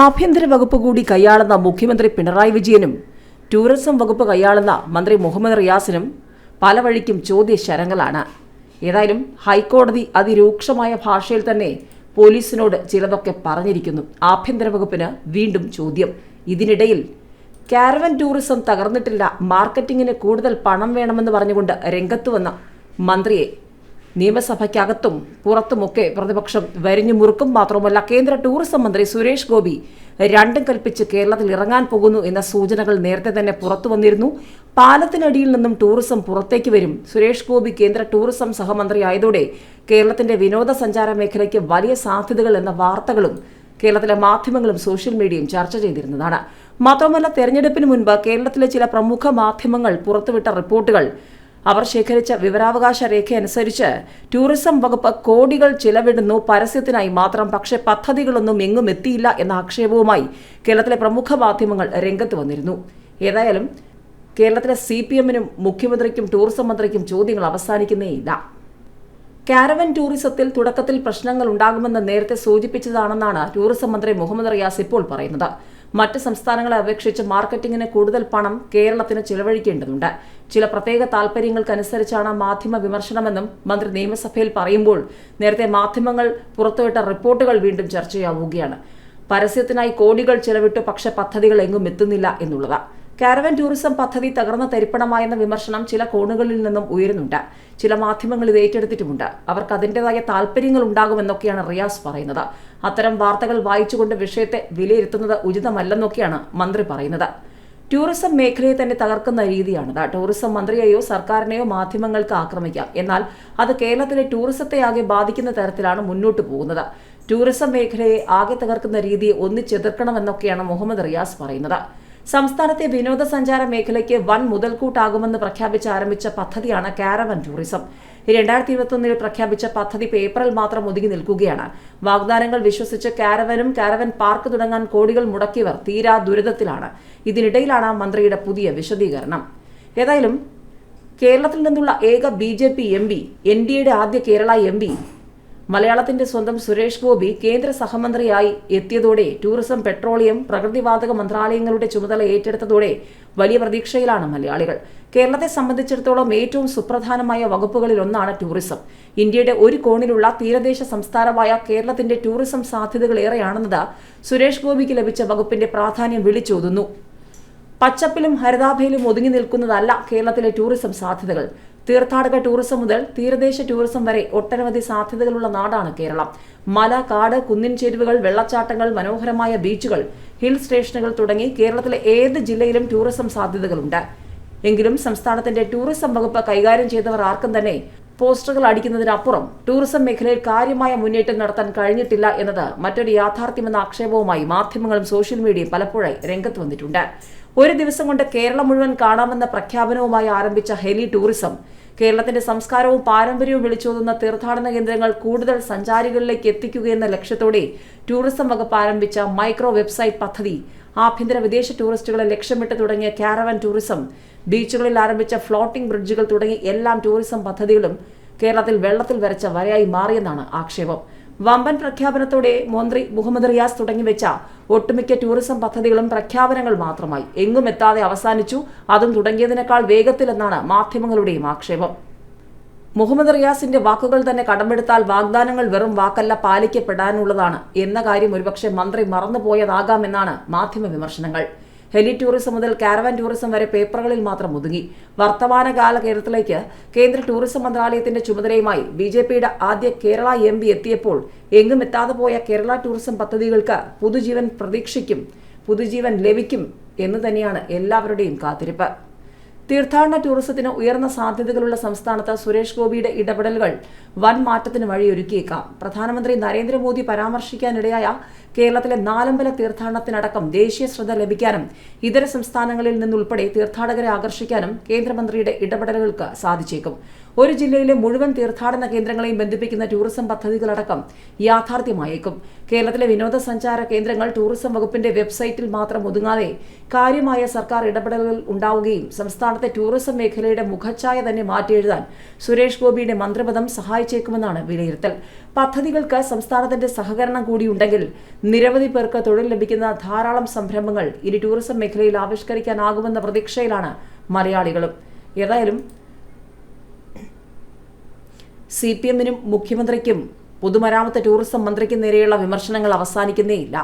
ആഭ്യന്തര വകുപ്പ് കൂടി കൈയാളുന്ന മുഖ്യമന്ത്രി പിണറായി വിജയനും ടൂറിസം വകുപ്പ് കൈയാളുന്ന മന്ത്രി മുഹമ്മദ് റിയാസിനും പല വഴിക്കും ചോദ്യശരങ്ങളാണ്. ഏതായാലും ഹൈക്കോടതി അതിരൂക്ഷമായ ഭാഷയിൽ തന്നെ പോലീസിനോട് ചിലതൊക്കെ പറഞ്ഞിരിക്കുന്നു. ആഭ്യന്തര വകുപ്പിന് വീണ്ടും ചോദ്യം. ഇതിനിടയിൽ കാരവൻ ടൂറിസം തകർന്നിട്ടില്ല മാർക്കറ്റിങ്ങിന് കൂടുതൽ പണം വേണമെന്ന് പറഞ്ഞുകൊണ്ട് രംഗത്തുവന്ന മന്ത്രിയെ നിയമസഭയ്ക്കകത്തും പുറത്തുമൊക്കെ പ്രതിപക്ഷം വരിഞ്ഞു മുറുക്കും മാത്രമല്ല കേന്ദ്ര ടൂറിസം മന്ത്രി സുരേഷ് ഗോപി രണ്ടും കൽപ്പിച്ച് കേരളത്തിൽ ഇറങ്ങാൻ പോകുന്നു എന്ന സൂചനകൾ നേരത്തെ തന്നെ പുറത്തു വന്നിരുന്നു. പാലത്തിനടിയിൽ നിന്നും ടൂറിസം പുറത്തേക്ക് വരും. സുരേഷ് ഗോപി കേന്ദ്ര ടൂറിസം സഹമന്ത്രി ആയതോടെ കേരളത്തിന്റെ വിനോദസഞ്ചാര മേഖലയ്ക്ക് വലിയ സാധ്യതകൾ എന്ന വാർത്തകളും കേരളത്തിലെ മാധ്യമങ്ങളും സോഷ്യൽ മീഡിയയും ചർച്ച ചെയ്തിരുന്നതാണ്. മാത്രമല്ല തെരഞ്ഞെടുപ്പിന് മുൻപ് കേരളത്തിലെ ചില പ്രമുഖ മാധ്യമങ്ങൾ പുറത്തുവിട്ട റിപ്പോർട്ടുകൾ അവർ ശേഖരിച്ച വിവരാവകാശ രേഖയനുസരിച്ച് ടൂറിസം വകുപ്പ് കോടികൾ ചിലവിടുന്നു പരസ്യത്തിനായി മാത്രം പക്ഷേ പദ്ധതികളൊന്നും എങ്ങും എത്തിയില്ല എന്ന ആക്ഷേപവുമായി കേരളത്തിലെ പ്രമുഖ മാധ്യമങ്ങൾ രംഗത്ത് വന്നിരുന്നു. ഏതായാലും കേരളത്തിലെ സി പി എമ്മിനും മുഖ്യമന്ത്രിക്കും ടൂറിസം മന്ത്രിക്കും ചോദ്യങ്ങൾ അവസാനിക്കുന്നേയില്ല. കാരവൻ ടൂറിസത്തിൽ തുടക്കത്തിൽ പ്രശ്നങ്ങൾ ഉണ്ടാകുമെന്ന് നേരത്തെ സൂചിപ്പിച്ചതാണെന്നാണ് ടൂറിസം മന്ത്രി മുഹമ്മദ് റിയാസ് ഇപ്പോൾ പറയുന്നത്. മറ്റ് സംസ്ഥാനങ്ങളെ അപേക്ഷിച്ച് മാർക്കറ്റിംഗിന് കൂടുതൽ പണം കേരളത്തിന് ചിലവഴിക്കേണ്ടതുണ്ട്. ചില പ്രത്യേക താൽപര്യങ്ങൾക്കനുസരിച്ചാണ് മാധ്യമ വിമർശനമെന്നും മന്ത്രി നിയമസഭയിൽ പറയുമ്പോൾ നേരത്തെ മാധ്യമങ്ങൾ പുറത്തുവിട്ട റിപ്പോർട്ടുകൾ വീണ്ടും ചർച്ചയാവുകയാണ്. പരസ്യത്തിനായി കോടികൾ ചെലവിട്ടു പക്ഷെ പദ്ധതികൾ എങ്ങും എത്തുന്നില്ല എന്നുള്ളതാണ് കാരവൻ ടൂറിസം പദ്ധതി തകർന്ന തരിപ്പണമായെന്ന വിമർശനം ചില കോണുകളിൽ നിന്നും ഉയരുന്നുണ്ട്. ചില മാധ്യമങ്ങൾ ഇത് ഏറ്റെടുത്തിട്ടുമുണ്ട്. അവർക്ക് അതിന്റെതായ താല്പര്യങ്ങൾ ഉണ്ടാകുമെന്നൊക്കെയാണ് റിയാസ് പറയുന്നത്. അത്തരം വാർത്തകൾ വായിച്ചുകൊണ്ട് വിഷയത്തെ വിലയിരുത്തുന്നത് ഉചിതമല്ലെന്നൊക്കെയാണ് മന്ത്രി പറയുന്നത്. ടൂറിസം മേഖലയെ തന്നെ തകർക്കുന്ന രീതിയാണിത്. ടൂറിസം മന്ത്രിയെയോ സർക്കാരിനെയോ മാധ്യമങ്ങൾക്ക് ആക്രമിക്കാം. എന്നാൽ അത് കേരളത്തിലെ ടൂറിസത്തെ ആകെ ബാധിക്കുന്ന തരത്തിലാണ് മുന്നോട്ട് പോകുന്നത്. ടൂറിസം മേഖലയെ ആകെ തകർക്കുന്ന രീതിയെ ഒന്നിച്ചെതിർക്കണമെന്നൊക്കെയാണ് മുഹമ്മദ് റിയാസ് പറയുന്നത്. സംസ്ഥാനത്തെ വിനോദസഞ്ചാര മേഖലയ്ക്ക് വൻ മുതൽക്കൂട്ടാകുമെന്ന് പ്രഖ്യാപിച്ച് ആരംഭിച്ച പദ്ധതിയാണ് കാരവൻ ടൂറിസം. രണ്ടായിരത്തി ഇരുപത്തൊന്നിൽ പ്രഖ്യാപിച്ച പദ്ധതി പേപ്പറിൽ മാത്രം ഒതുങ്ങി നിൽക്കുകയാണ്. വാഗ്ദാനങ്ങൾ വിശ്വസിച്ച് കാരവനും കാരവൻ പാർക്ക് തുടങ്ങാൻ കോടികൾ മുടക്കിയവർ തീരാ ദുരിതത്തിലാണ്. ഇതിനിടയിലാണ് മന്ത്രിയുടെ പുതിയ വിശദീകരണം. ഏതായാലും കേരളത്തിൽ നിന്നുള്ള ഏക B J P M P N D എയുടെ ആദ്യ കേരള എം പി മലയാളത്തിന്റെ സ്വന്തം സുരേഷ് ഗോപി കേന്ദ്ര സഹമന്ത്രിയായി എത്തിയതോടെ ടൂറിസം പെട്രോളിയം പ്രകൃതിവാതക മന്ത്രാലയങ്ങളുടെ ചുമതല ഏറ്റെടുത്തതോടെ വലിയ പ്രതീക്ഷയിലാണ് മലയാളികൾ. കേരളത്തെ സംബന്ധിച്ചിടത്തോളം ഏറ്റവും സുപ്രധാനമായ വകുപ്പുകളിൽ ഒന്നാണ് ടൂറിസം. ഇന്ത്യയുടെ ഒരു കോണിലുള്ള തീരദേശ സംസ്ഥാനമായ കേരളത്തിന്റെ ടൂറിസം സാധ്യതകൾ ഏറെയാണെന്നത് സുരേഷ് ഗോപിക്ക് ലഭിച്ച വകുപ്പിന്റെ പ്രാധാന്യം വിളിച്ചോതുന്നു. പച്ചപ്പിലും ഹരിതാഭയിലും ഒതുങ്ങി നിൽക്കുന്നതല്ല കേരളത്തിലെ ടൂറിസം സാധ്യതകൾ. തീർത്ഥാടക ടൂറിസം മുതൽ തീരദേശ ടൂറിസം വരെ ഒട്ടനവധി സാധ്യതകളുള്ള നാടാണ് കേരളം. മല കാട് കുന്നിൻ ചേരുവകൾ വെള്ളച്ചാട്ടങ്ങൾ മനോഹരമായ ബീച്ചുകൾ ഹിൽ സ്റ്റേഷനുകൾ തുടങ്ങി കേരളത്തിലെ ഏത് ജില്ലയിലും ടൂറിസം സാധ്യതകളുണ്ട്. എങ്കിലും സംസ്ഥാനത്തിന്റെ ടൂറിസം വകുപ്പ് കൈകാര്യം ചെയ്തവർ ആർക്കും തന്നെ പോസ്റ്ററുകൾ അടിക്കുന്നതിനപ്പുറം ടൂറിസം മേഖലയിൽ കാര്യമായ മുന്നേറ്റം നടത്താൻ കഴിഞ്ഞിട്ടില്ല എന്നത് മറ്റൊരു യാഥാർത്ഥ്യമെന്ന ആക്ഷേപവുമായി മാധ്യമങ്ങളും സോഷ്യൽ മീഡിയയും പലപ്പോഴായി രംഗത്ത് വന്നിട്ടുണ്ട്. ഒരു ദിവസം കൊണ്ട് കേരളം മുഴുവൻ കാണാമെന്ന പ്രഖ്യാപനവുമായി ആരംഭിച്ച ഹെലി ടൂറിസം കേരളത്തിന്റെ സംസ്കാരവും പാരമ്പര്യവും വിളിച്ചോതുന്ന തീർത്ഥാടന കേന്ദ്രങ്ങൾ കൂടുതൽ സഞ്ചാരികളിലേക്ക് എത്തിക്കുകയെന്ന ലക്ഷ്യത്തോടെ ടൂറിസം വകുപ്പ് ആരംഭിച്ച മൈക്രോ വെബ്സൈറ്റ് പദ്ധതി. ആഭ്യന്തര വിദേശ ടൂറിസ്റ്റുകളെ ലക്ഷ്യമിട്ട് തുടങ്ങിയ കാരവൻ ടൂറിസം. ബീച്ചുകളിൽ ആരംഭിച്ച ഫ്ലോട്ടിംഗ് ബ്രിഡ്ജുകൾ തുടങ്ങി എല്ലാം ടൂറിസം പദ്ധതികളും കേരളത്തിൽ വെള്ളത്തിൽ വരച്ച വരയായി മാറിയെന്നാണ് ആക്ഷേപം. വമ്പൻ പ്രഖ്യാപനത്തോടെ മന്ത്രി മുഹമ്മദ് റിയാസ് തുടങ്ങിവെച്ച ഒട്ടുമിക്ക ടൂറിസം പദ്ധതികളും പ്രഖ്യാപനങ്ങൾ മാത്രമായി. എങ്ങും എത്താതെ അവസാനിച്ചു. അതും തുടങ്ങിയതിനേക്കാൾ വേഗത്തിലെന്നാണ് മാധ്യമങ്ങളുടെയും ആക്ഷേപം. മുഹമ്മദ് റിയാസിന്റെ വാക്കുകൾ തന്നെ കടമെടുത്താൽ വാഗ്ദാനങ്ങൾ വെറും വാക്കല്ല പാലിക്കപ്പെടാനുള്ളതാണ്. എന്ന കാര്യം ഒരുപക്ഷെ മന്ത്രി മറന്നുപോയതാകാമെന്നാണ് മാധ്യമ വിമർശനങ്ങൾ. ഹെലി ടൂറിസം മുതൽ കാരവൻ ടൂറിസം വരെ പേപ്പറുകളിൽ മാത്രം ഒതുങ്ങി. വർത്തമാനകാല കേരളത്തിലേക്ക് കേന്ദ്ര ടൂറിസം മന്ത്രാലയത്തിന്റെ ചുമതലയുമായി ബി ജെ പിയുടെ ആദ്യ കേരള എം പി എത്തിയപ്പോൾ എങ്ങും എത്താതെ പോയ കേരള ടൂറിസം പദ്ധതികൾക്ക് പുതുജീവൻ പ്രതീക്ഷിക്കും പുതുജീവൻ ലഭിക്കും എന്ന് തന്നെയാണ് എല്ലാവരുടെയും കാത്തിരിപ്പ്. തീർത്ഥാടന ടൂറിസത്തിന് ഉയർന്ന സാധ്യതകളുള്ള സംസ്ഥാനത്ത് സുരേഷ് ഗോപിയുടെ ഇടപെടലുകൾ വൻ മാറ്റത്തിന് വഴിയൊരുക്കിയേക്കാം. പ്രധാനമന്ത്രി നരേന്ദ്രമോദി പരാമർശിക്കാനിടയായ കേരളത്തിലെ നാലമ്പല തീർത്ഥാടനത്തിനടക്കം ദേശീയ ശ്രദ്ധ ലഭിക്കാനും ഇതര സംസ്ഥാനങ്ങളിൽ നിന്നുൾപ്പെടെ തീർത്ഥാടകരെ ആകർഷിക്കാനും കേന്ദ്രമന്ത്രിയുടെ ഇടപെടലുകൾക്ക് സാധിച്ചേക്കും. ഒരു ജില്ലയിലെ മുഴുവൻ തീർത്ഥാടന കേന്ദ്രങ്ങളെയും ബന്ധിപ്പിക്കുന്ന ടൂറിസം പദ്ധതികളടക്കം യാഥാർത്ഥ്യമായേക്കും. കേരളത്തിലെ വിനോദസഞ്ചാര കേന്ദ്രങ്ങൾ ടൂറിസം വകുപ്പിന്റെ വെബ്സൈറ്റിൽ മാത്രം ഒതുങ്ങാതെ കാര്യമായ സർക്കാർ ഇടപെടലുകൾ ഉണ്ടാവുകയും സംസ്ഥാനത്തെ ടൂറിസം മേഖലയുടെ മുഖച്ഛായ തന്നെ മാറ്റിയെഴുതാൻ സുരേഷ് ഗോപിയുടെ മന്ത്രിപദം സഹായിച്ചേക്കുമെന്നാണ് വിലയിരുത്തൽ. പദ്ധതികൾക്ക് സംസ്ഥാനത്തിന്റെ സഹകരണം കൂടിയുണ്ടെങ്കിൽ നിരവധി പേർക്ക് തൊഴിൽ ലഭിക്കുന്ന ധാരാളം സംരംഭങ്ങൾ ഇനി ടൂറിസം മേഖലയിൽ ആവിഷ്കരിക്കാനാകുമെന്ന പ്രതീക്ഷയിലാണ് മലയാളികളും. ഏതായാലും സി പി എമ്മിനും മുഖ്യമന്ത്രിക്കും പൊതുമരാമത്ത് ടൂറിസം മന്ത്രിക്കും നേരെയുള്ള വിമർശനങ്ങൾ അവസാനിക്കുന്നേയില്ല.